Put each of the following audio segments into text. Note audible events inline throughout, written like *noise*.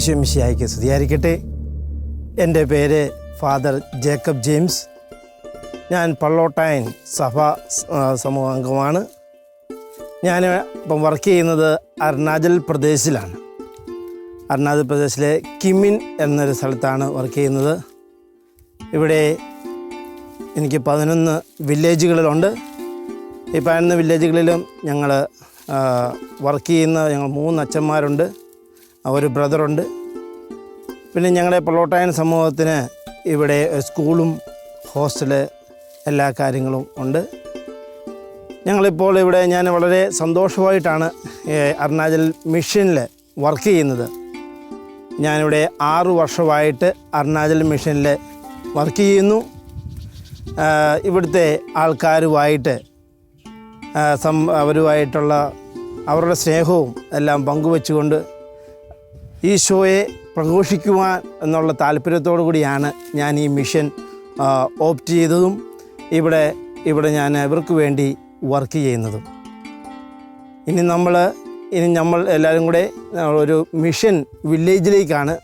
ഈശോ മിശിയായിക്ക് സ്തുതിയായിരിക്കട്ടെ. എന്റെ പേര് ഫാദർ ജേക്കബ് ജെയിംസ്. ഞാൻ പള്ളോട്ടായൻ സഭ സമൂഹാംഗമാണ് ഞാൻ ഇപ്പം വർക്ക് ചെയ്യുന്നത് അരുണാചൽ പ്രദേശിലാണ്. അരുണാചൽ പ്രദേശിലെ കിമിൻ എന്നൊരു സ്ഥലത്താണ് വർക്ക് ചെയ്യുന്നത്. ഇവിടെ എനിക്ക് പതിനൊന്ന് വില്ലേജുകളിലുണ്ട്. ഈ പതിനൊന്ന് വില്ലേജുകളിലും ഞങ്ങൾ വർക്ക് ചെയ്യുന്ന ഞങ്ങൾ മൂന്ന് അച്ഛന്മാരുണ്ട് ഒരു ബ്രദറുണ്ട്. പിന്നെ ഞങ്ങളുടെ പൊള്ളോട്ടായൻ സമൂഹത്തിന് ഇവിടെ സ്കൂളും ഹോസ്റ്റൽ എല്ലാ കാര്യങ്ങളും ഉണ്ട്. ഞങ്ങളിപ്പോൾ ഇവിടെ ഞാൻ വളരെ സന്തോഷമായിട്ടാണ് അരുണാചൽ മിഷനിൽ വർക്ക് ചെയ്യുന്നത്. ഞാനിവിടെ ആറ് വർഷമായിട്ട് അരുണാചൽ മിഷനിൽ വർക്ക് ചെയ്യുന്നു. ഇവിടുത്തെ ആൾക്കാരുമായിട്ട് സം അവരുമായിട്ടുള്ള അവരുടെ സ്നേഹവും എല്ലാം പങ്കുവെച്ചുകൊണ്ട് ഈശോയെ പ്രഘോഷിക്കുവാൻ എന്നുള്ള താല്പര്യത്തോടു കൂടിയാണ് ഞാൻ ഈ മിഷൻ ഓപ്റ്റ് ചെയ്തതും ഇവിടെ ഇവിടെ ഞാൻ ഇവർക്ക് വേണ്ടി വർക്ക് ചെയ്യുന്നതും. ഇനി നമ്മൾ ഇനി നമ്മൾ എല്ലാവരും കൂടെ ഒരു മിഷൻ വില്ലേജിലേക്കാണ്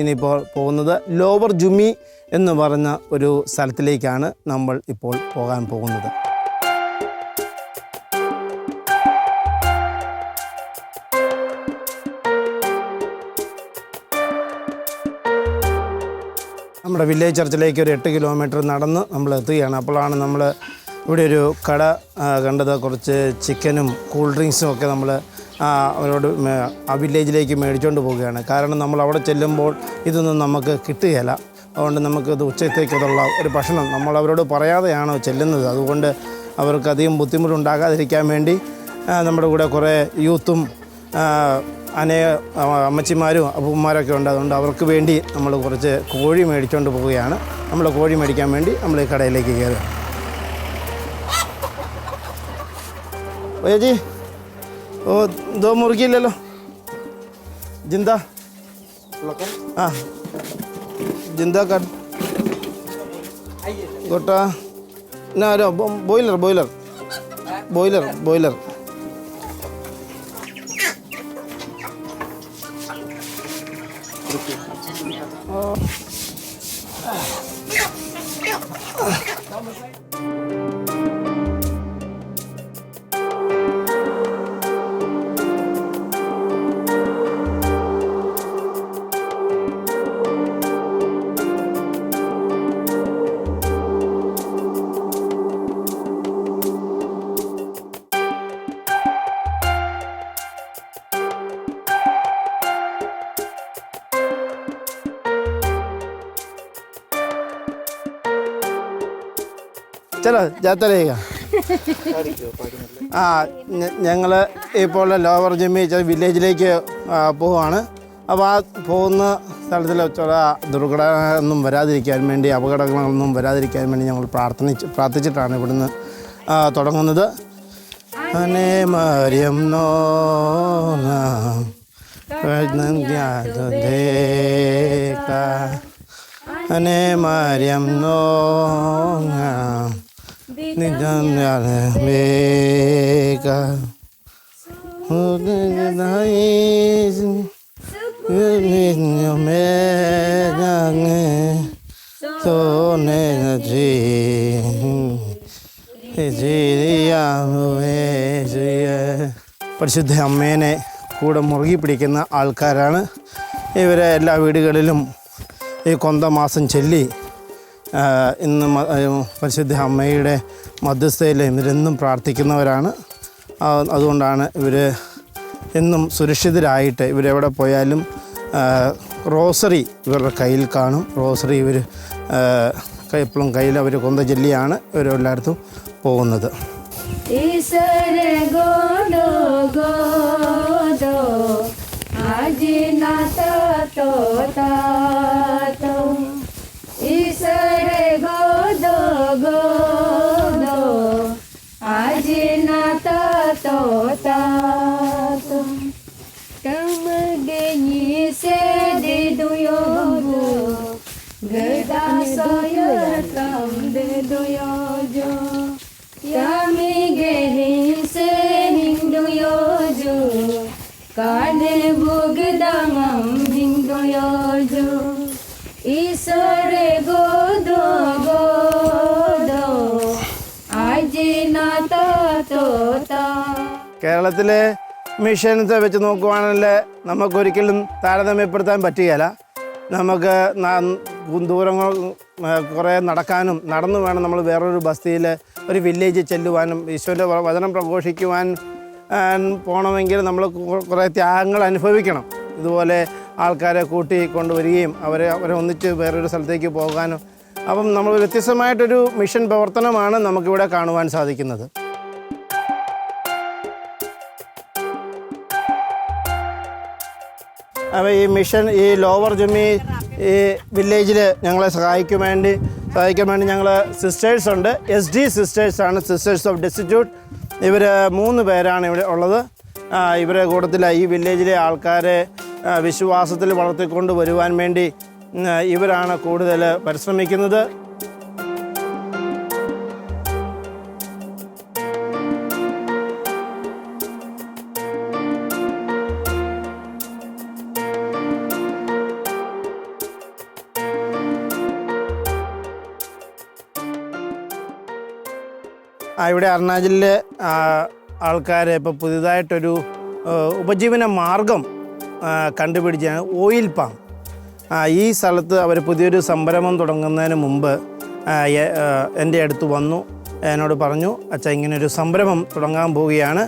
ഇനിയിപ്പോൾ പോകുന്നത്. ലോവർ ജുമി എന്ന് പറഞ്ഞ ഒരു സ്ഥലത്തിലേക്കാണ് നമ്മൾ ഇപ്പോൾ പോകാൻ പോകുന്നത്. നമ്മുടെ വില്ലേജ് ചർച്ചിലേക്ക് ഒരു എട്ട് കിലോമീറ്റർ നടന്ന് നമ്മൾ എത്തുകയാണ്. അപ്പോഴാണ് നമ്മൾ ഇവിടെ ഒരു കട കണ്ടത്. കുറച്ച് ചിക്കനും കൂൾ ഡ്രിങ്ക്സും ഒക്കെ നമ്മൾ അവരോട് ആ വില്ലേജിലേക്ക് മേടിച്ചുകൊണ്ട് പോവുകയാണ്. കാരണം നമ്മൾ അവിടെ ചെല്ലുമ്പോൾ ഇതൊന്നും നമുക്ക് കിട്ടുകയില്ല. അതുകൊണ്ട് നമുക്ക് ഇത് ഉച്ചത്തേക്കുള്ള ഒരു ഭക്ഷണം നമ്മൾ അവരോട് പറയാതെയാണോ ചെല്ലുന്നത്. അതുകൊണ്ട് അവർക്ക് അധികം ബുദ്ധിമുട്ടുണ്ടാകാതിരിക്കാൻ വേണ്ടി നമ്മുടെ കൂടെ കുറേ യൂത്തും അനേക അമ്മച്ചിമാരും അപ്പൂപ്പന്മാരൊക്കെ ഉണ്ട്. അതുകൊണ്ട് അവർക്ക് വേണ്ടി നമ്മൾ കുറച്ച് കോഴി മേടിച്ചുകൊണ്ട് പോവുകയാണ്. നമ്മൾ കോഴി മേടിക്കാൻ വേണ്ടി നമ്മൾ ഈ കടയിലേക്ക് കയറുക. ഓ ചേച്ചി. ഓ ഇതോ മുറുക്കിയില്ലല്ലോ. ജിന്ത. ആ. ജിന്ത കട്ട്. എന്നാ ആരോ ബോയിലർ ബോയിലർ. Boiler boiler. ചലോ ജാത്ത രേഖ ആ ഞങ്ങൾ ഇപ്പോൾ ലോവർ ജമ്മി വില്ലേജിലേക്ക് പോവുകയാണ് അപ്പോൾ ആ പോകുന്ന സ്ഥലത്തിൽ ചില ദുർഘടനൊന്നും വരാതിരിക്കാൻ വേണ്ടി അപകടങ്ങളൊന്നും വരാതിരിക്കാൻ വേണ്ടി ഞങ്ങൾ പ്രാർത്ഥിച്ച് പ്രാർത്ഥിച്ചിട്ടാണ് ഇവിടുന്ന് തുടങ്ങുന്നത്. അനേ മറിയം നോ അനേ മറിയം നോ പരിശുദ്ധ അമ്മേനെ കൂടെ മുറുകി പിടിക്കുന്ന ആൾക്കാരാണ്. ഇവരെ എല്ലാ വീടുകളിലും ഈ കൊന്ത മാസം ചൊല്ലി ഇന്ന് പരിശുദ്ധ അമ്മയുടെ മധ്യസ്ഥയിൽ ഇവരെന്നും പ്രാർത്ഥിക്കുന്നവരാണ്. അതുകൊണ്ടാണ് ഇവർ എന്നും സുരക്ഷിതരായിട്ട് ഇവരെവിടെ പോയാലും റോസറി ഇവരുടെ കയ്യിൽ കാണും. റോസറി ഇവർ എപ്പോഴും കയ്യിൽ അവർ കൊന്ത ചൊല്ലിയാണ് ഇവരെല്ലായിടത്തും പോകുന്നത്. ഈശ്വര Totato Kamageni sede duyogo Geda soyatam de duyojo Kamigeni sehing duyojo Kane bugdangam hing duyojo Isore godo godo Ajinata tota. കേരളത്തിലെ മിഷൻസ് വെച്ച് നോക്കുവാണെങ്കിൽ നമുക്കൊരിക്കലും താരതമ്യപ്പെടുത്താൻ പറ്റുകയില്ല നമുക്ക് ദൂരങ്ങൾ കുറേ നടക്കാനും നടന്നു വേണം നമ്മൾ വേറൊരു ബസ്തിയിൽ ഒരു വില്ലേജിൽ ചെല്ലുവാനും ഈശോന്റെ വചനം പ്രഘോഷിക്കുവാൻ പോകണമെങ്കിൽ നമ്മൾ കുറേ ത്യാഗങ്ങൾ അനുഭവിക്കണം. ഇതുപോലെ ആൾക്കാരെ കൂട്ടി കൊണ്ടുവരികയും അവരെ അവരെ ഒന്നിച്ച് വേറൊരു സ്ഥലത്തേക്ക് പോകാനും. അപ്പം നമ്മൾ വ്യത്യസ്തമായിട്ടൊരു മിഷൻ പ്രവർത്തനമാണ് നമുക്കിവിടെ കാണുവാൻ സാധിക്കുന്നത്. അപ്പോൾ ഈ മിഷൻ ഈ ലോവർ ജുമി ഈ വില്ലേജിൽ ഞങ്ങളെ സഹായിക്കാൻ വേണ്ടി സഹായിക്കാൻ വേണ്ടി ഞങ്ങൾ സിസ്റ്റേഴ്സ് ഉണ്ട്. എസ് ഡി സിസ്റ്റേഴ്സാണ് സിസ്റ്റേഴ്സ് ഓഫ് ഡെസ്റ്റിറ്റ്യൂട്ട് ഇവർ മൂന്ന് പേരാണ് ഇവിടെ ഉള്ളത്. ഇവരെ കൂട്ടത്തിൽ ഈ വില്ലേജിലെ ആൾക്കാരെ വിശ്വാസത്തിൽ വളർത്തിക്കൊണ്ട് വരുവാൻ വേണ്ടി ഇവരാണ് കൂടുതൽ പരിശ്രമിക്കുന്നത്. ഇവിടെ അരുണാചലിലെ ആൾക്കാർ ഇപ്പോൾ പുതിയതായിട്ടൊരു ഉപജീവന മാർഗം കണ്ടുപിടിച്ച കണ്ടുപിടിച്ചാണ് ഓയിൽ പാം. ഈ സ്ഥലത്ത് അവർ പുതിയൊരു സംരംഭം തുടങ്ങുന്നതിന് മുമ്പ് എന്റെ അടുത്ത് വന്നു. എന്നോട് പറഞ്ഞു അച്ഛാ ഇങ്ങനൊരു സംരംഭം തുടങ്ങാൻ പോവുകയാണ്.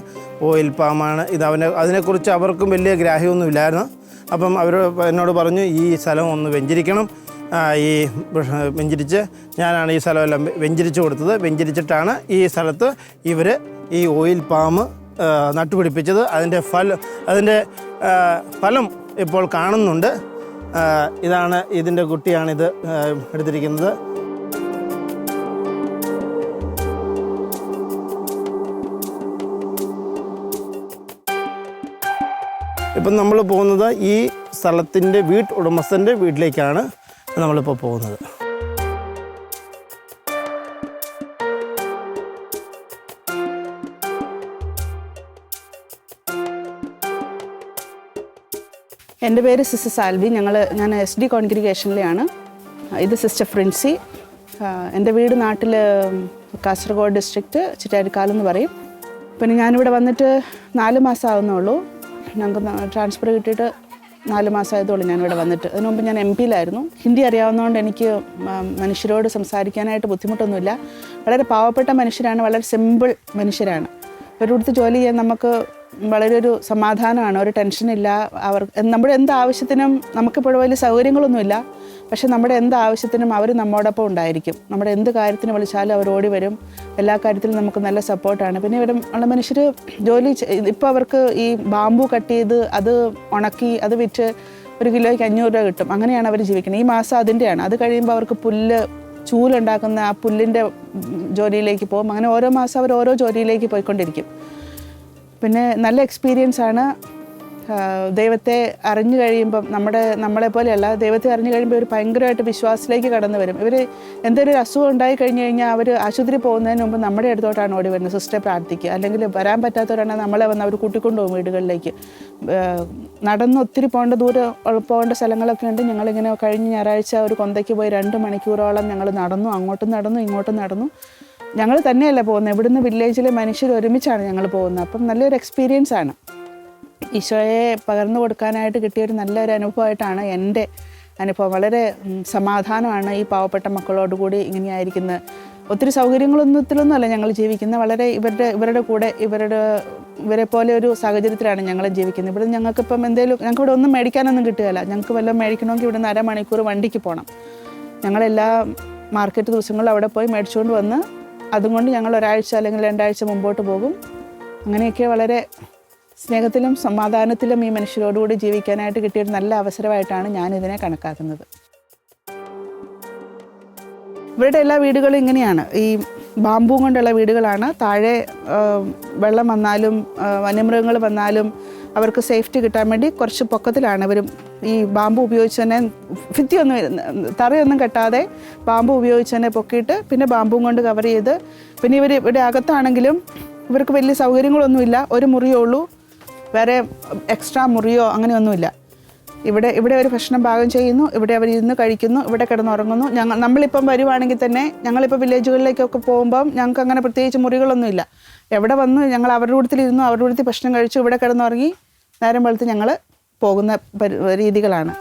ഓയിൽ പാമാണ്. ഇത് അവനെ അതിനെക്കുറിച്ച് അവർക്കും വലിയ ഗ്രാഹ്യമൊന്നുമില്ലായിരുന്നു. അപ്പം അവർ എന്നോട് പറഞ്ഞു ഈ സ്ഥലം ഒന്ന് വെഞ്ചരിക്കണം. ഈ വെഞ്ചരിച്ച് ഞാനാണ് ഈ സ്ഥലമെല്ലാം വെഞ്ചരിച്ച് കൊടുത്തത്. വെഞ്ചരിച്ചിട്ടാണ് ഈ സ്ഥലത്ത് ഇവർ ഈ ഓയിൽ പാമ്പ് നട്ടുപിടിപ്പിച്ചത്. അതിന്റെ ഫലം അതിന്റെ ഫലം ഇപ്പോൾ കാണുന്നുണ്ട്. ഇതാണ് ഇതിന്റെ കുട്ടിയാണിത് എടുത്തിരിക്കുന്നത്. ഇപ്പം നമ്മൾ പോകുന്നത് ഈ സ്ഥലത്തിന്റെ വീട്ട് ഉടമസ്ഥന്റെ വീട്ടിലേക്കാണ്. നമ്മളിപ്പോൾ പോകുന്നത്. എന്റെ പേര് സിസ്റ്റർ സാൽവി. ഞങ്ങൾ ഞാൻ എസ് ഡി കോൺഗ്രിഗേഷനിലെയാണ് ഇത് സിസ്റ്റർ ഫ്രിൻസി. എന്റെ വീട് നാട്ടിൽ കാസർഗോഡ് ഡിസ്ട്രിക്റ്റ് ചിറ്റാരിക്കാലെന്ന് പറയും. പിന്നെ ഞാനിവിടെ വന്നിട്ട് നാല് മാസം ആവുന്നുള്ളൂ ഞങ്ങൾക്ക് ട്രാൻസ്ഫർ കിട്ടിയിട്ട് നാല് മാസമായതോളം ഞാനിവിടെ വന്നിട്ട്. അതിനു മുമ്പ് ഞാൻ എം പിയിലായിരുന്നു. ഹിന്ദി അറിയാവുന്നതുകൊണ്ട് എനിക്ക് മനുഷ്യരോട് സംസാരിക്കാനായിട്ട് ബുദ്ധിമുട്ടൊന്നുമില്ല. വളരെ പാവപ്പെട്ട മനുഷ്യരാണ് വളരെ സിമ്പിൾ മനുഷ്യരാണ്. ഒരിടത്ത് ജോലി ചെയ്യാൻ നമുക്ക് വളരെ ഒരു സമാധാനമാണ്. ഒരു ടെൻഷനില്ല അവർ നമ്മുടെ എന്ത് ആവശ്യത്തിനും നമുക്കിപ്പോഴും വലിയ സൗകര്യങ്ങളൊന്നുമില്ല. പക്ഷെ നമ്മുടെ എന്ത് ആവശ്യത്തിനും അവർ നമ്മോടൊപ്പം ഉണ്ടായിരിക്കും. നമ്മുടെ എന്ത് കാര്യത്തിന് വിളിച്ചാലും അവർ ഓടി വരും. എല്ലാ കാര്യത്തിലും നമുക്ക് നല്ല സപ്പോർട്ടാണ് പിന്നെ ഇവിടെ ഉള്ള മനുഷ്യർ ജോലി ഇപ്പോൾ അവർക്ക് ഈ ബാമ്പു കട്ട് ചെയ്ത് അത് ഉണക്കി അത് വിറ്റ് ഒരു കിലോയ്ക്ക് അഞ്ഞൂറ് രൂപ കിട്ടും. അങ്ങനെയാണ് അവർ ജീവിക്കുന്നത്. ഈ മാസം അതിന്റെയാണ് അത് കഴിയുമ്പോൾ അവർക്ക് പുല്ല് ചൂലുണ്ടാക്കുന്ന ആ പുല്ലിന്റെ ജോലിയിലേക്ക് പോകും. അങ്ങനെ ഓരോ മാസം അവർ ഓരോ ജോലിയിലേക്ക് പോയിക്കൊണ്ടിരിക്കും. പിന്നെ നല്ല എക്സ്പീരിയൻസ് ആണ്. ദൈവത്തെ അറിഞ്ഞു കഴിയുമ്പം നമ്മുടെ നമ്മളെ പോലെയല്ല ദൈവത്തെ അറിഞ്ഞു കഴിയുമ്പോൾ ഇവർ ഭയങ്കരമായിട്ട് വിശ്വാസത്തിലേക്ക് കടന്നു വരും. ഇവർ എന്തൊരു അസുഖം ഉണ്ടായി കഴിഞ്ഞ് കഴിഞ്ഞാൽ അവർ ആശുപത്രി പോകുന്നതിന് മുമ്പ് നമ്മുടെ അടുത്തോട്ടാണ് ഓടി വരുന്നത് സിസ്റ്റർ പ്രാർത്ഥിക്കുക. അല്ലെങ്കിൽ വരാൻ പറ്റാത്തവരാണെങ്കിൽ നമ്മളെ വന്ന് അവർ കൂട്ടിക്കൊണ്ടുപോകും വീടുകളിലേക്ക്. നടന്ന് ഒത്തിരി പോകേണ്ട ദൂരം പോകേണ്ട സ്ഥലങ്ങളൊക്കെ ഉണ്ട്. ഞങ്ങളിങ്ങനെ കഴിഞ്ഞ ഞായറാഴ്ച ഒരു കൊന്തയ്ക്ക് പോയി രണ്ട് മണിക്കൂറോളം ഞങ്ങൾ നടന്നു അങ്ങോട്ടും നടന്നു ഇങ്ങോട്ടും നടന്നു. ഞങ്ങൾ തന്നെയല്ല പോകുന്നത്. ഇവിടുന്ന് വില്ലേജിലെ മനുഷ്യർ ഒരുമിച്ചാണ് ഞങ്ങൾ പോകുന്നത്. അപ്പം നല്ലൊരു എക്സ്പീരിയൻസ് ആണ്. ഈശോയെ പകർന്നു കൊടുക്കാനായിട്ട് കിട്ടിയ ഒരു നല്ലൊരു അനുഭവമായിട്ടാണ് എന്റെ അനുഭവം. വളരെ സമാധാനമാണ് ഈ പാവപ്പെട്ട മക്കളോട് കൂടി ഇങ്ങനെയായിരിക്കുന്നത്. ഒത്തിരി സൗകര്യങ്ങളൊന്നുത്തിലൊന്നും അല്ല ഞങ്ങൾ ജീവിക്കുന്നത്. വളരെ ഇവരുടെ ഇവരുടെ കൂടെ ഇവരുടെ ഇവരെ പോലെ ഒരു സാഹചര്യത്തിലാണ് ഞങ്ങൾ ജീവിക്കുന്നത്. ഇവിടെ ഞങ്ങൾക്കിപ്പം എന്തെങ്കിലും ഞങ്ങൾക്ക് ഇവിടെ ഒന്നും മേടിക്കാനൊന്നും കിട്ടുകയില്ല. ഞങ്ങൾക്ക് വല്ലതും മേടിക്കണമെങ്കിൽ ഇവിടെ നിന്ന് അരമണിക്കൂർ വണ്ടിക്ക് പോകണം. ഞങ്ങളെല്ലാ മാർക്കറ്റ് ദിവസങ്ങളിലും അവിടെ പോയി മേടിച്ചുകൊണ്ട് വന്ന് അതുകൊണ്ട് ഞങ്ങൾ ഒരാഴ്ച അല്ലെങ്കിൽ രണ്ടാഴ്ച മുമ്പോട്ട് പോകും. അങ്ങനെയൊക്കെ വളരെ സ്നേഹത്തിലും സമാധാനത്തിലും ഈ മനുഷ്യരോടുകൂടി ജീവിക്കാനായിട്ട് കിട്ടിയൊരു നല്ല അവസരമായിട്ടാണ് ഞാൻ ഇതിനെ കണക്കാക്കുന്നത്. ഇവരുടെ എല്ലാ വീടുകളും ഇങ്ങനെയാണ്. ഈ ബാമ്പൂ കൊണ്ടുള്ള വീടുകളാണ്. താഴെ വെള്ളം വന്നാലും വന്യമൃഗങ്ങൾ വന്നാലും അവർക്ക് സേഫ്റ്റി കിട്ടാൻ വേണ്ടി കുറച്ച് പൊക്കത്തിലാണ്. ഇവർ ഈ ബാമ്പു ഉപയോഗിച്ച് തന്നെ ഭിത്തിയൊന്നും തറയൊന്നും കെട്ടാതെ ബാമ്പു ഉപയോഗിച്ച് തന്നെ പൊക്കിയിട്ട് പിന്നെ ബാമ്പും കൊണ്ട് കവർ ചെയ്ത് പിന്നെ ഇവർ ഇവിടെ അകത്താണെങ്കിലും ഇവർക്ക് വലിയ സൗകര്യങ്ങളൊന്നുമില്ല. ഒരു മുറിയേ ഉള്ളൂ. വേറെ എക്സ്ട്രാ മുറിയോ അങ്ങനെയൊന്നുമില്ല. ഇവിടെ ഇവിടെ ഒരു ഭക്ഷണം പാകം ചെയ്യുന്നു ഇവിടെ അവർ ഇരുന്ന് കഴിക്കുന്നു ഇവിടെ കിടന്നുറങ്ങുന്നു. ഞങ്ങൾ നമ്മളിപ്പം വരുവാണെങ്കിൽ തന്നെ ഞങ്ങളിപ്പോൾ വില്ലേജുകളിലേക്കൊക്കെ പോകുമ്പം ഞങ്ങൾക്ക് അങ്ങനെ പ്രത്യേകിച്ച് മുറികളൊന്നുമില്ല. എവിടെ വന്നു ഞങ്ങൾ അവരുടെ കൂട്ടത്തിൽ ഇരുന്നു അവരുടെ കൂട്ടത്തിൽ ഭക്ഷണം കഴിച്ചു ഇവിടെ കിടന്നുറങ്ങി നേരം വെളുത്ത് ഞങ്ങൾ പോകുന്ന രീതികളാണ്.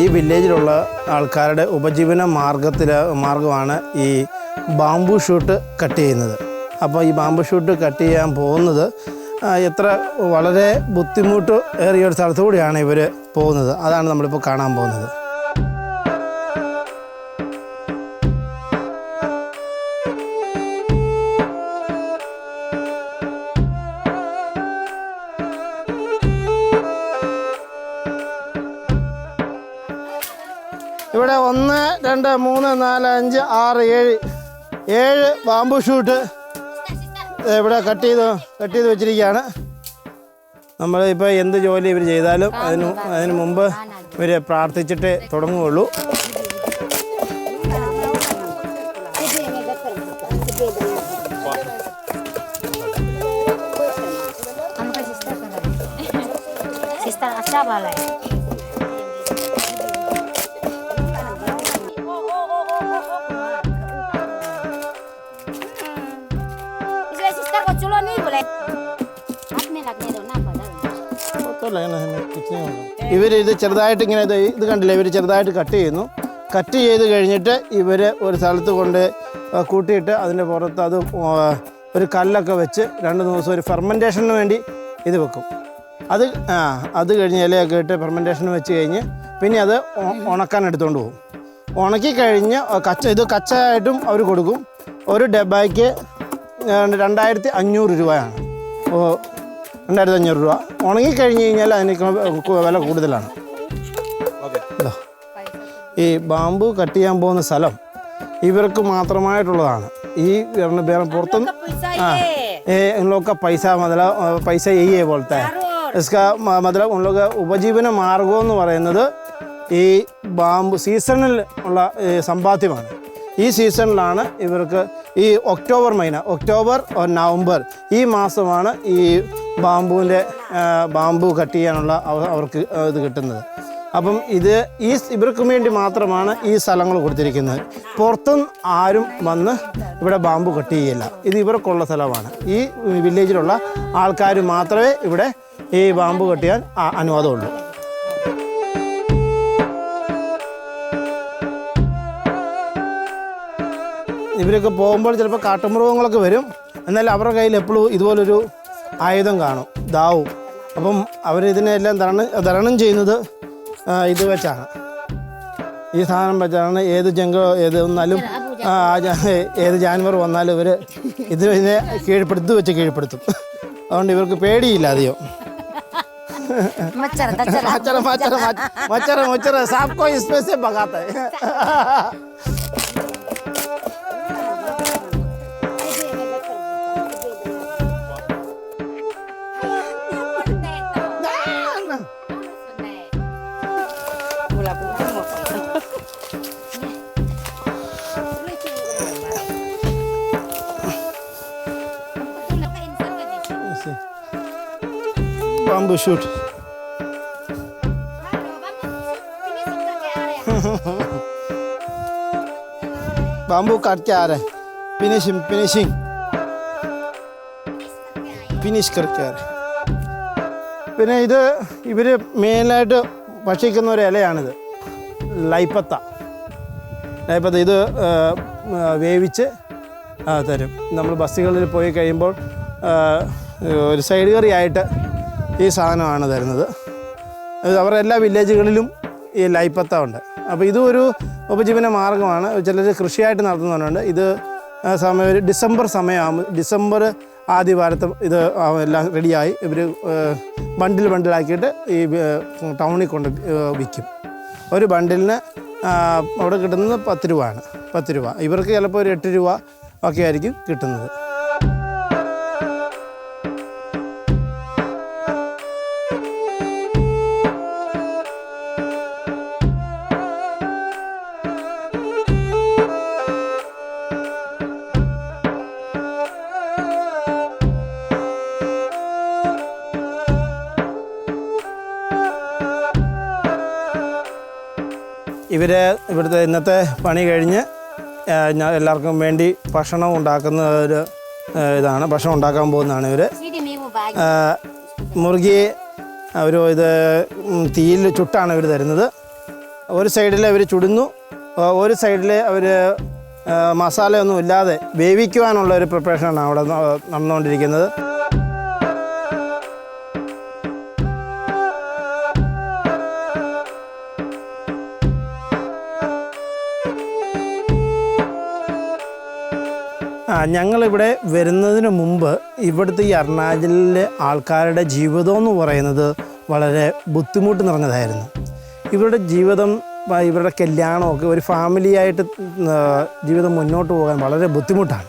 ഈ വില്ലേജിലുള്ള ആൾക്കാരുടെ ഉപജീവന മാർഗത്തിൽ മാർഗമാണ് ഈ ബാംബു ഷൂട്ട് കട്ട് ചെയ്യുന്നത്. അപ്പോൾ ഈ ബാംബു ഷൂട്ട് കട്ട് ചെയ്യാൻ പോകുന്നത് എത്ര വളരെ ബുദ്ധിമുട്ട് ഏറിയ ഒരു സ്ഥലത്തു കൂടിയാണ് ഇവർ പോകുന്നത്. അതാണ് നമ്മളിപ്പോൾ കാണാൻ പോകുന്നത്. രണ്ട് മൂന്ന് നാല് അഞ്ച് ആറ് ഏഴ്. ഏഴ് ബാമ്പു ഷൂട്ട് ഇവിടെ കട്ട് ചെയ്ത് കട്ട് ചെയ്ത് വെച്ചിരിക്കുകയാണ്. നമ്മൾ ഇപ്പോൾ എന്ത് ജോലി ഇവർ ചെയ്താലും അതിന് അതിന് മുമ്പ് ഇവർ പ്രാർത്ഥിച്ചിട്ടേ തുടങ്ങുകയുള്ളൂ. ka sister ഇവർ ഇത് ചെറുതായിട്ട് ഇങ്ങനെ ഇത് കണ്ടില്ലേ? ഇവർ ചെറുതായിട്ട് കട്ട് ചെയ്യുന്നു. കട്ട് ചെയ്ത് കഴിഞ്ഞിട്ട് ഇവർ ഒരു സ്ഥലത്ത് കൊണ്ട് കൂട്ടിയിട്ട് അതിന്റെ പുറത്ത് അത് ഒരു കല്ലൊക്കെ വെച്ച് രണ്ട് ദിവസം ഒരു ഫെർമെന്റേഷന് വേണ്ടി ഇത് വെക്കും. അത് ആ അത് കഴിഞ്ഞ് ഇലയൊക്കെ ഇട്ട് ഫെർമെന്റേഷന് വെച്ച് കഴിഞ്ഞ് പിന്നെ അത് ഉണക്കാൻ എടുത്തുകൊണ്ട് പോകും. ഉണക്കി കഴിഞ്ഞ് കച്ച ഇത് കച്ചയായിട്ടും അവർ കൊടുക്കും. ഒരു ഡബ്ബയ്ക്ക് ഏതാണ്ട് രണ്ടായിരത്തി അഞ്ഞൂറ് രൂപയാണ്. രണ്ടായിരത്തി അഞ്ഞൂറ് രൂപ ഉണങ്ങി കഴിഞ്ഞ് കഴിഞ്ഞാൽ അതിന് കു- വില കൂടുതലാണ് ഇതാ. ഈ ബാമ്പു കട്ട് ചെയ്യാൻ പോകുന്ന സ്ഥലം ഇവർക്ക് മാത്രമായിട്ടുള്ളതാണ് ഈ വരണ വേറെ പുറത്തുനിന്ന് हाँ ये उन लोग का पैसा मतलब अ, पैसा यही है बोलता है इसका म- मतलब उन लोग का ഉപജീവന മാർഗം എന്ന് പറയുന്നത് ഈ ബാമ്പു സീസണിൽ ഉള്ള ഏ, സമ്പാദ്യമാണ് ഈ സീസണിലാണ് ഇവർക്ക് ഈ ഒക്ടോബർ മൈന ഒക്ടോബർ or നവംബർ ഈ മാസമാണ് ഈ ബാമ്പുവിന്റെ ബാമ്പു കട്ട് ചെയ്യാനുള്ള അവർക്ക് ഇത് കിട്ടുന്നത്. അപ്പം ഇത് ഈ ഇവർക്കും വേണ്ടി മാത്രമാണ് ഈ സ്ഥലങ്ങൾ കൊടുത്തിരിക്കുന്നത്. പുറത്തും ആരും വന്ന് ഇവിടെ ബാമ്പു കട്ട് ചെയ്യില്ല. ഇത് ഇവർക്കുള്ള സ്ഥലമാണ്. ഈ വില്ലേജിലുള്ള ആൾക്കാർ മാത്രമേ ഇവിടെ ഈ ബാമ്പു കട്ട് ചെയ്യാൻ അനുവാദമുള്ളൂ. ഇവരൊക്കെ പോകുമ്പോൾ ചിലപ്പോൾ കാട്ടുമൃഗങ്ങളൊക്കെ വരും. എന്നാൽ അവരുടെ കയ്യിൽ എപ്പോഴും ഇതുപോലൊരു ആയുധം കാണും ദാവും. അപ്പം അവർ ഇതിനെല്ലാം തരണം തരണം ചെയ്യുന്നത് ഇത് വെച്ചാണ്. ഈ സാധനം വെച്ചാണ് ഏത് ജംഗ ഏത് വന്നാലും ഏത് ജാനുവർ വന്നാലും ഇവർ ഇത് ഇതിനെ കീഴ്പ്പെടുത്തി വെച്ച് കീഴ്പ്പെടുത്തും. അതുകൊണ്ട് ഇവർക്ക് പേടിയില്ല അധികം. Macar, tacar. മച്ചറ മച്ചറ മച്ചറ മച്ചറ സാപ്കോ ഇസ്പേസ് ഭഗാത്ത bamboo shoot bamboo काट के आ रहा है फिनिशिंग फिनिशिंग ഫിനിഷ് करके आ रहा है പിന്നെ ഇത് ഇവർ മെയിനായിട്ട് ഭക്ഷിക്കുന്ന ഒരു ഇലയാണിത്. ലൈപ്പത്ത. ലൈപ്പത്ത ഇത് വേവിച്ച് തരും. നമ്മൾ ബസ്സുകളിൽ പോയി കഴിയുമ്പോൾ ഒരു സൈഡ് കറിയായിട്ട് ഈ സാധനമാണ് തരുന്നത്. അവരുടെ എല്ലാ വില്ലേജുകളിലും ഈ ലൈപ്പത്ത ഉണ്ട്. അപ്പോൾ ഇതും ഒരു ഉപജീവന മാർഗമാണ് ചിലർ കൃഷിയായിട്ട് നടത്തുന്നവരുണ്ട്. ഇത് സമയം ഡിസംബർ സമയമാകുമ്പോൾ ഡിസംബർ ആദ്യ ഇത് എല്ലാം റെഡിയായി. ഇവർ ബണ്ടിൽ ബണ്ടിലാക്കിയിട്ട് ഈ ടൗണിൽ കൊണ്ട് വിൽക്കും. ഒരു ബണ്ടിലിന് അവിടെ കിട്ടുന്നത് പത്ത് രൂപയാണ്. പത്ത് രൂപ. ഇവർക്ക് ചിലപ്പോൾ ഒരു എട്ട് രൂപ ഒക്കെ ആയിരിക്കും കിട്ടുന്നത്. ഇവർ ഇവിടുത്തെ ഇന്നത്തെ പണി കഴിഞ്ഞ് ഞാൻ എല്ലാവർക്കും വേണ്ടി ഭക്ഷണം ഉണ്ടാക്കുന്ന ഒരു ഇതാണ്. ഭക്ഷണം ഉണ്ടാക്കാൻ പോകുന്നതാണ് ഇവർ മുറുകി അവർ ഇത് തീയിൽ ചുട്ടാണ് ഇവർ തരുന്നത്. ഒരു സൈഡിൽ അവർ ചുടുന്നു. ഒരു സൈഡിൽ അവർ മസാലയൊന്നും ഇല്ലാതെ വേവിക്കുവാനുള്ള ഒരു പ്രിപ്പറേഷനാണ് അവിടെ നടന്നുകൊണ്ടിരിക്കുന്നത്. ഞങ്ങളിവിടെ വരുന്നതിന് മുമ്പ് ഇവിടുത്തെ ഈ അരുണാചലിലെ ആൾക്കാരുടെ ജീവിതം എന്ന് പറയുന്നത് വളരെ ബുദ്ധിമുട്ട് നിറഞ്ഞതായിരുന്നു. ഇവരുടെ ജീവിതം ഇവരുടെ കല്യാണമൊക്കെ ഒരു ഫാമിലിയായിട്ട് ജീവിതം മുന്നോട്ട് പോകാൻ വളരെ ബുദ്ധിമുട്ടാണ്.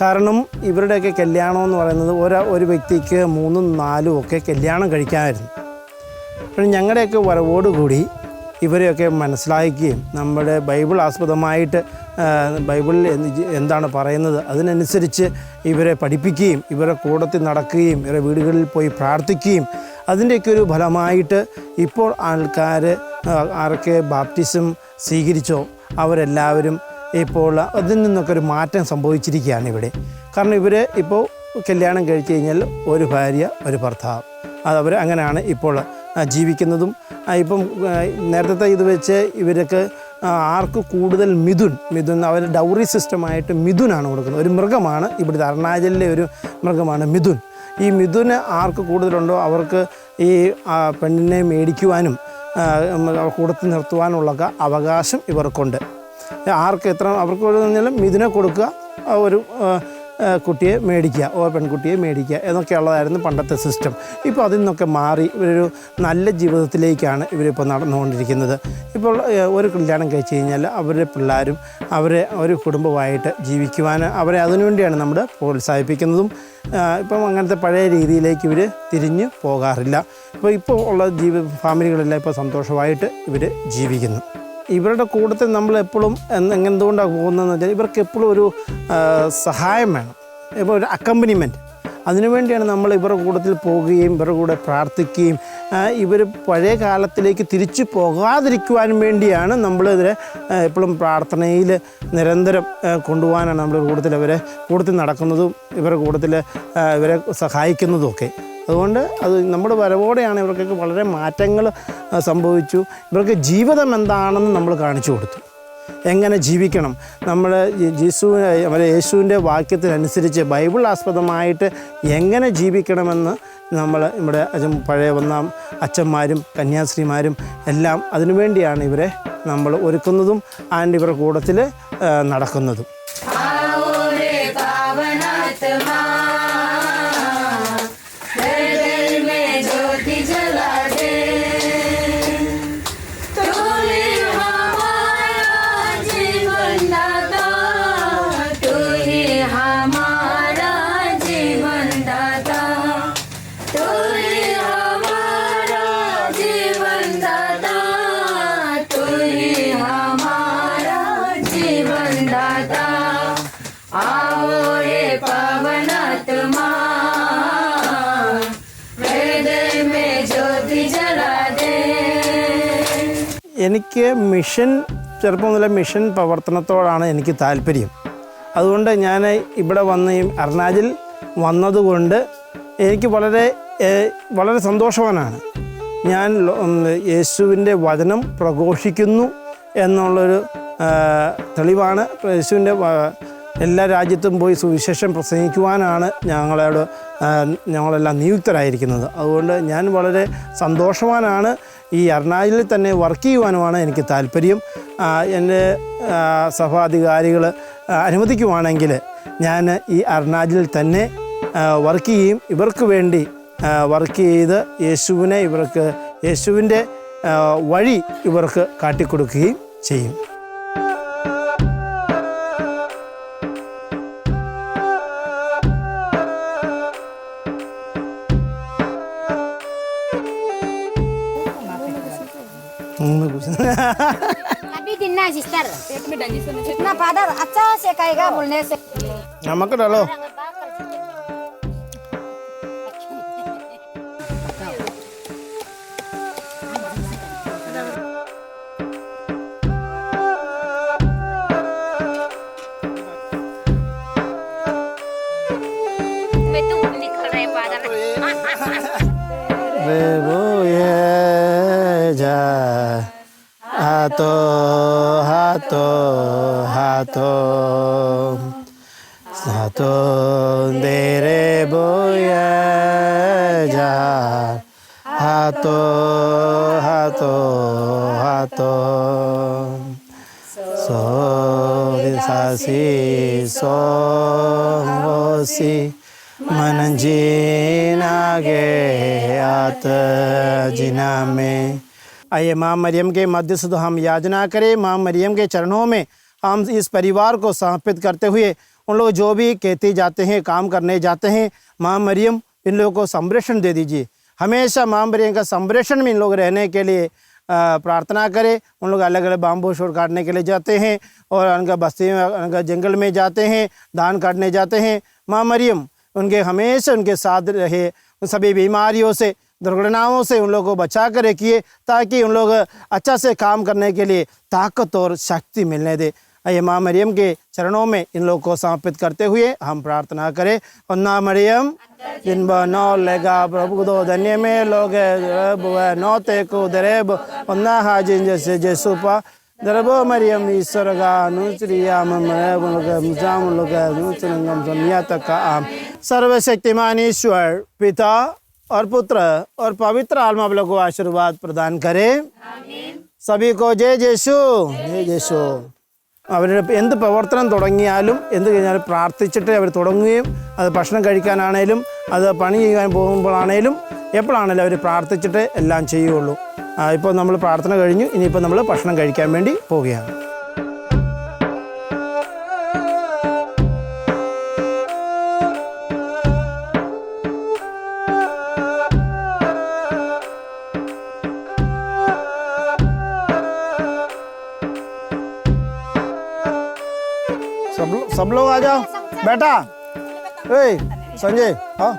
കാരണം ഇവരുടെയൊക്കെ കല്യാണം എന്ന് പറയുന്നത് ഒരു ഒരു വ്യക്തിക്ക് മൂന്നും നാലും ഒക്കെ കല്യാണം കഴിക്കാമായിരുന്നു ഞങ്ങളുടെയൊക്കെ വരവോടുകൂടി ഇവരെയൊക്കെ മനസ്സിലാക്കുകയും നമ്മുടെ ബൈബിൾ ആസ്പദമായിട്ട് ബൈബിളിൽ എന്താണ് പറയുന്നത് അതിനനുസരിച്ച് ഇവരെ പഠിപ്പിക്കുകയും ഇവരെ കൂടത്തിൽ നടക്കുകയും ഇവരെ വീടുകളിൽ പോയി പ്രാർത്ഥിക്കുകയും അതിന്റെയൊക്കെ ഒരു ഫലമായിട്ട് ഇപ്പോൾ ആൾക്കാർ ആരൊക്കെ ബാപ്റ്റിസം സ്വീകരിച്ചോ അവരെല്ലാവരും ഇപ്പോൾ അതിൽ നിന്നൊക്കെ ഒരു മാറ്റം സംഭവിച്ചിരിക്കുകയാണ് ഇവിടെ. കാരണം ഇവർ ഇപ്പോൾ കല്യാണം കഴിച്ചു കഴിഞ്ഞാൽ ഒരു ഭാര്യ ഒരു ഭർത്താവ്. അതവർ അങ്ങനെയാണ് ഇപ്പോൾ ജീവിക്കുന്നതും ഇപ്പം നേരത്തെ ഇത് വെച്ച് ഇവർക്ക് ആർക്ക് കൂടുതൽ മിഥുൻ മിഥുൻ അവർ ഡൗറി സിസ്റ്റമായിട്ട് മിഥുനാണ് കൊടുക്കുന്നത്. ഒരു മൃഗമാണ് ഇവിടുത്തെ അരുണാചലിലെ ഒരു മൃഗമാണ് മിഥുൻ. ഈ മിഥുന് ആർക്ക് കൂടുതലുണ്ടോ? അവർക്ക് ഈ പെണ്ണിനെ മേടിക്കുവാനും കൂടത്തിൽ നിർത്തുവാനുള്ള അവകാശം ഇവർക്കുണ്ട്. ആർക്ക് എത്ര അവർക്ക് പറഞ്ഞാലും മിഥുനെ കൊടുക്കുക ഒരു കുട്ടിയെ മേടിക്കുക ഓ പെൺകുട്ടിയെ മേടിക്കുക എന്നൊക്കെയുള്ളതായിരുന്നു പണ്ടത്തെ സിസ്റ്റം ഇപ്പോൾ അതിൽ നിന്നൊക്കെ മാറി ഇവരൊരു നല്ല ജീവിതത്തിലേക്കാണ് ഇവരിപ്പോൾ നടന്നുകൊണ്ടിരിക്കുന്നത്. ഇപ്പോൾ ഒരു കല്യാണം കഴിച്ച് കഴിഞ്ഞാൽ അവരുടെ പിള്ളേരും അവരെ ഒരു കുടുംബമായിട്ട് ജീവിക്കുവാൻ അവരെ അതിനുവേണ്ടിയാണ് നമ്മൾ പ്രോത്സാഹിപ്പിക്കുന്നതും ഇപ്പം അങ്ങനത്തെ പഴയ രീതിയിലേക്ക് ഇവർ തിരിഞ്ഞു പോകാറില്ല. ഇപ്പോൾ ഇപ്പോൾ ഉള്ള ജീവി ഫാമിലികളെല്ലാം ഇപ്പോൾ സന്തോഷമായിട്ട് ഇവർ ജീവിക്കുന്നു. ഇവരുടെ കൂട്ടത്തിൽ നമ്മൾ എപ്പോഴും എന്തുകൊണ്ടാണ് പോകുന്നതെന്ന് വെച്ചാൽ ഇവർക്ക് എപ്പോഴും ഒരു സഹായം വേണം. ഇപ്പോൾ ഒരു അക്കമ്പനിമെന്റ് അതിനുവേണ്ടിയാണ് നമ്മൾ ഇവരുടെ കൂട്ടത്തിൽ പോവുകയും ഇവരുടെ കൂടെ പ്രാർത്ഥിക്കുകയും ഇവർ പഴയ കാലത്തിലേക്ക് തിരിച്ചു പോകാതിരിക്കുവാനും വേണ്ടിയാണ് നമ്മൾ ഇതിനെ എപ്പോഴും പ്രാർത്ഥനയിൽ നിരന്തരം കൊണ്ടുപോകാനാണ് നമ്മൾ കൂട്ടത്തിൽ അവരെ കൂട്ടത്തിൽ നടക്കുന്നതും ഇവരുടെ കൂട്ടത്തിൽ ഇവരെ സഹായിക്കുന്നതും ഒക്കെ. അതുകൊണ്ട് അത് നമ്മുടെ വരവോടെയാണ് ഇവർക്കൊക്കെ വളരെ മാറ്റങ്ങൾ സംഭവിച്ചു. ഇവർക്ക് ജീവിതം എന്താണെന്ന് നമ്മൾ കാണിച്ചു കൊടുത്തു. എങ്ങനെ ജീവിക്കണം? നമ്മൾ ജിസു അവരെ യേശുവിന്റെ വാക്യത്തിനനുസരിച്ച് ബൈബിൾ ആസ്പദമായിട്ട് എങ്ങനെ ജീവിക്കണമെന്ന് നമ്മൾ ഇവിടെ പഴയ ഒന്നാം അച്ഛന്മാരും കന്യാസ്ത്രീമാരും എല്ലാം അതിനുവേണ്ടിയാണ് ഇവരെ നമ്മൾ ഒരുക്കുന്നതും ആൻഡ് ഇവരുടെ കൂടത്തിൽ നടക്കുന്നതും. എനിക്ക് മിഷൻ ചെറുപ്പം മുതലേ മിഷൻ പ്രവർത്തനത്തോടാണ് എനിക്ക് താല്പര്യം. അതുകൊണ്ട് ഞാൻ ഇവിടെ വന്ന് അരുണാചൽ വന്നതുകൊണ്ട് എനിക്ക് വളരെ വളരെ സന്തോഷവാനാണ്. ഞാൻ യേശുവിന്റെ വചനം പ്രഘോഷിക്കുന്നു എന്നുള്ളൊരു തെളിവാണ്. യേശുവിന്റെ എല്ലാ രാജ്യത്തും പോയി സുവിശേഷം പ്രസംഗിക്കുവാനാണ് ഞങ്ങളോട് ഞങ്ങളെല്ലാം നിയുക്തരായിരിക്കുന്നത്. അതുകൊണ്ട് ഞാൻ വളരെ സന്തോഷവാനാണ്. ഈ എറണാകുളത്തിൽ തന്നെ വർക്ക് ചെയ്യുവാനുമാണ് എനിക്ക് താല്പര്യം. എന്റെ സഭാധികാരികൾ അനുവദിക്കുവാണെങ്കിൽ ഞാൻ ഈ അരുണാചലിൽ തന്നെ വർക്ക് ചെയ്യും. ഇവർക്ക് വേണ്ടി വർക്ക് ചെയ്ത് യേശുവിനെ ഇവർക്ക് യേശുവിന്റെ വഴി ഇവർക്ക് കാട്ടിക്കൊടുക്കുകയും ചെയ്യും. bagus. *laughs* Tapi dinna iya, sister. Nah, padar acha se kaiga bolne se. Namak dalo. Hato so sasi so si मनंजीना गे आत जिना में आइए माँ मरियम के मध्य से तो हम याचना करें। माँ मरियम के चरणों में हम इस परिवार को समर्पित करते हुए उन लोग जो भी कहते जाते हैं, काम करने जाते हैं, माँ मरियम इन लोगों को संरक्षण दे दीजिए। हमेशा माँ मरियम का संरक्षण में इन लोग रहने के लिए प्रार्थना करें। उन लोग अलग अलग बाम्बू शोर काटने के लिए जाते हैं और उनका बस्ती में, उनका जंगल में जाते हैं, धान काटने जाते हैं। माँ मरियम, उनके हमेशा उनके साथ रहे। उन सभी बीमारियों से, दुर्घटनाओं से उन लोगों को बचा कर रखिए ताकि उन लोग अच्छा से काम करने के लिए ताकत और शक्ति मिलने दे। आइए माँ मरियम के चरणों में इन लोग को समर्पित करते हुए हम प्रार्थना करें। और ना मरियम जिन नौ लेगा प्रभु दो धन्य में लोग नौ ते को दरेब और ना हाजिन जैसे जैसु पा। दरबो मरियम ईश्वर का अनुश्रियाम मुजाम लोग अनुचरंगम समिया तक का आम। सर्वशक्तिमान ईश्वर पिता और पुत्र और पवित्र आत्मा आप लोग को आशीर्वाद प्रदान करे। सभी को जय जयशु जय जयशु അവരുടെ എന്ത് പ്രവർത്തനം തുടങ്ങിയാലും എന്ത് കഴിഞ്ഞാലും പ്രാർത്ഥിച്ചിട്ട് അവർ തുടങ്ങുകയും അത് ഭക്ഷണം കഴിക്കാനാണേലും അത് പണി ചെയ്യാൻ പോകുമ്പോഴാണേലും എപ്പോഴാണേലും അവർ പ്രാർത്ഥിച്ചിട്ട് എല്ലാം ചെയ്യുള്ളൂ ആ, ഇപ്പോൾ നമ്മൾ പ്രാർത്ഥന കഴിഞ്ഞു ഇനിയിപ്പോൾ നമ്മൾ ഭക്ഷണം കഴിക്കാൻ വേണ്ടി പോവുകയാണ്. आ जाओ। बेटा ए संजय हाँ?